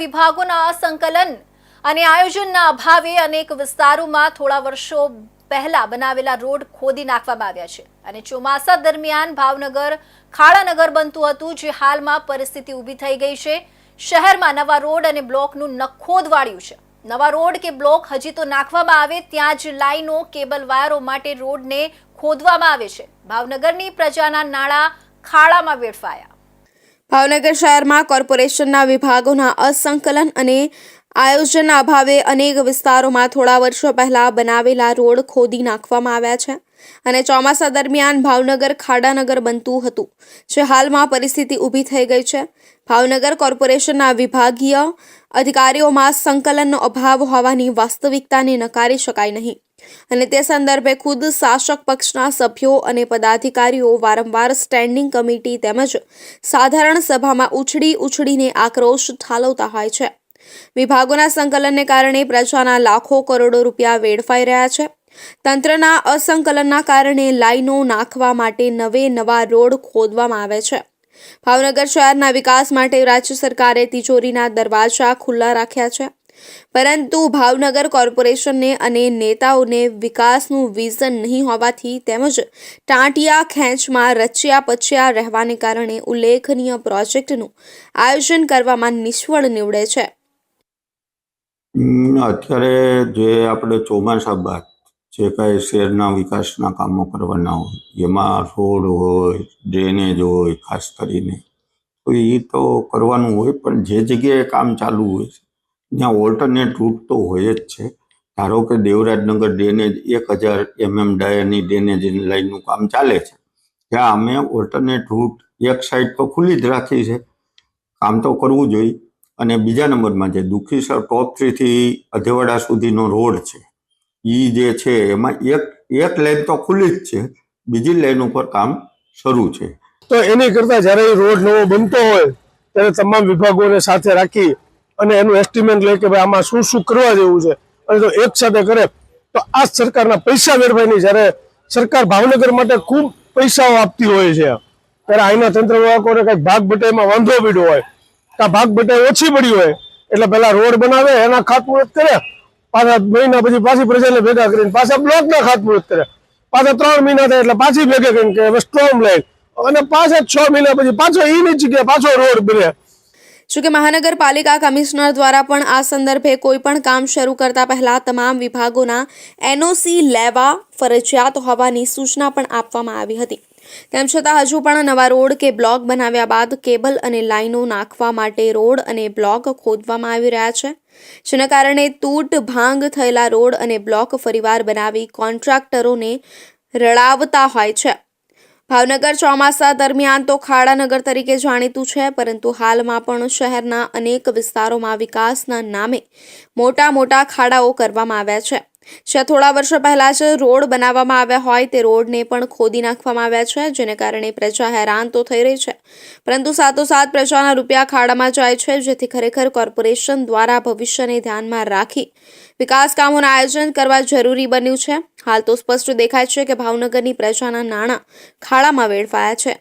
વિભાગોના સંકલન અને આયોજનના અભાવે અનેક વિસ્તારોમાં થોડા વર્ષો પહેલા બનાવેલા રોડ ખોદી નાખવામાં આવ્યા છે અને ચોમાસા દરમિયાન ભાવનગર, ખાડાનગર બનતું હતું, જે હાલમાં પરિસ્થિતિ ઊભી થઈ ગઈ છે. શહેરમાં નવા રોડ અને બ્લોકનું નખોદ વાળ્યું છે. નવા રોડ કે બ્લોક હજી તો નાખવામાં આવે, ત્યાં જ લાઈનો, કેબલ વાયરો માટે રોડને ખોદવામાં આવે છે. ભાવનગરની પ્રજાના નાણાં ખાડામાં વેડફાયા. ભાવનગર શહેરમાં કોર્પોરેશનના વિભાગોના અસંકલન અને આયોજનના અભાવે અનેક વિસ્તારોમાં થોડા વર્ષો પહેલા બનાવેલા રોડ ખોદી નાખવામાં આવ્યા છે અને ચોમાસા દરમિયાન ભાવનગર, ખાડાનગર બનતું હતું, જે હાલમાં પરિસ્થિતિ ઊભી થઈ ગઈ છે. ભાવનગર કોર્પોરેશનના વિભાગીય અધિકારીઓમાં સંકલનનો અભાવ હોવાની વાસ્તવિકતાને નકારી શકાય નહીં અને તે સંદર્ભે ખુદ શાસક પક્ષના સભ્યો અને પદાધિકારીઓ વારંવાર સ્ટેન્ડિંગ કમિટી તેમજ સાધારણ સભામાં ઉછળી ઉછળીને આક્રોશ ઠાલવતા હોય છે. વિભાગોના સંકલનને કારણે પ્રજાના લાખો કરોડો રૂપિયા વેડફાઈ રહ્યા છે. તંત્રના અસંકલનના કારણે લાઈનો નાખવા માટે નવે નવા રોડ ખોદવામાં આવે છે. ભાવનગર શહેરના વિકાસ માટે રાજ્ય સરકારે તિજોરીના દરવાજા ખુલ્લા રાખ્યા છે. પરંતુ ભાવનગર કોર્પોરેશનને અને નેતાઓને વિકાસનું વિઝન નહીં હોવાથી તેમજ ટાંટિયા ખેંચમાં રચ્યા પચ્યા રહેવાને કારણે ઉલ્લેખનીય પ્રોજેક્ટનું આયોજન કરવામાં નિષ્ફળ નીવડે છે. અત્યારે જે આપણે ચોમાસા બાદ જે કાંઈ શહેરના વિકાસના કામો કરવાના હોય એમાં રોડ હોય, ડ્રેનેજ હોય, ખાસ કરીને, તો એ તો કરવાનું હોય, પણ જે જગ્યાએ કામ ચાલુ હોય છે, ત્યાં ઓલ્ટરનેટ રૂટ તો હોય જ છે. ધારો કે દેવરાજનગર ડ્રેનેજ હજાર એમએમ ડાયરની ડ્રેનેજ લાઇનનું કામ ચાલે છે, ત્યાં અમે ઓલ્ટરનેટ રૂટ એક સાઈડ તો ખુલ્લી જ રાખી છે. કામ તો કરવું જોઈએ. અને બીજા નંબરમાં જે દુખીસર ટોપ થ્રીથી અધેવાડા સુધીનો રોડ છે. એ જે છે, એમાં એક એક લાઈન તો ખુલ્લી જ છે, બીજી લાઈન ઉપર કામ શરૂ છે. તો એની કરતા જ્યારે એ રોડ નવો બનતો હોય, ત્યારે તમામ વિભાગોને સાથે રાખી અને એનું એસ્ટિમેટ લે કે ભાઈ આમાં શું શું કરવા જેવું છે. અને જો એક સાથે કરે, તો આ સરકારના પૈસા વેરવાયની જ્યારે સરકાર ભાવનગર માટે ખૂબ પૈસાઓ આપતી હોય છે. ત્યારે આઈના તંત્ર વિભાગોને કંઈક ભાગ બટાઈમાં વાંધો પીડ્યો હોય કાં ભાગ બટાઈ ઓછી પડી હોય. એટલે પેલા રોડ બનાવે, એના ખાતમુહૂર્ત કરે. પાછા મહિના પછી પાછી પ્રજાને ભેગા કરીને પાછા બ્લોકના ખાતમુહૂર્ત કરે. પાછા ત્રણ મહિના થાય એટલે પાછી ભેગા કરીને કે હવે સ્ટ્રોમ લાઈન અને પાછા છ મહિના પછી પાછો એની જગ્યાએ પાછો રોડ બને. જોકે મહાનગરપાલિકા કમિશનર દ્વારા પણ આ સંદર્ભે કોઈ પણ કામ શરૂ કરતા પહેલા તમામ વિભાગોના એનઓસી લેવા ફરજિયાત હોવાની સૂચના પણ આપવામાં આવી હતી. તેમ છતાં હજુ પણ નવા રોડ કે બ્લોક બનાવ્યા બાદ કેબલ અને લાઇનો નાખવા માટે રોડ અને બ્લોક ખોદવામાં આવી રહ્યા છે. જેના કારણે તૂટ ભાંગ થયેલા રોડ અને બ્લોક ફરીવાર બનાવી કોન્ટ્રાક્ટરોને રડાવતા હોય છે. ભાવનગર ચોમાસા દરમિયાન તો ખાડાનગર તરીકે જાણીતું છે, પરંતુ હાલમાં પણ શહેરના અનેક વિસ્તારોમાં વિકાસના નામે મોટા મોટા ખાડાઓ કરવામાં આવ્યા છે. જ્યાં થોડા વર્ષો પહેલા જ રોડ બનાવવામાં આવ્યા હોય તે રોડને પણ ખોદી નાખવામાં આવ્યા છે, જેને કારણે પ્રજા હેરાન તો થઈ રહી છે. પરંતુ સાથોસાથ પ્રજાના રૂપિયા ખાડામાં જાય છે, જેથી ખરેખર કોર્પોરેશન દ્વારા ભવિષ્યને ધ્યાનમાં રાખી વિકાસ કામોનું આયોજન કરવા જરૂરી બન્યું છે. હાલ તો સ્પષ્ટ દેખાય છે કે ભાવનગરની પ્રજાના નાણાં ખાડામાં વેડફાયા છે.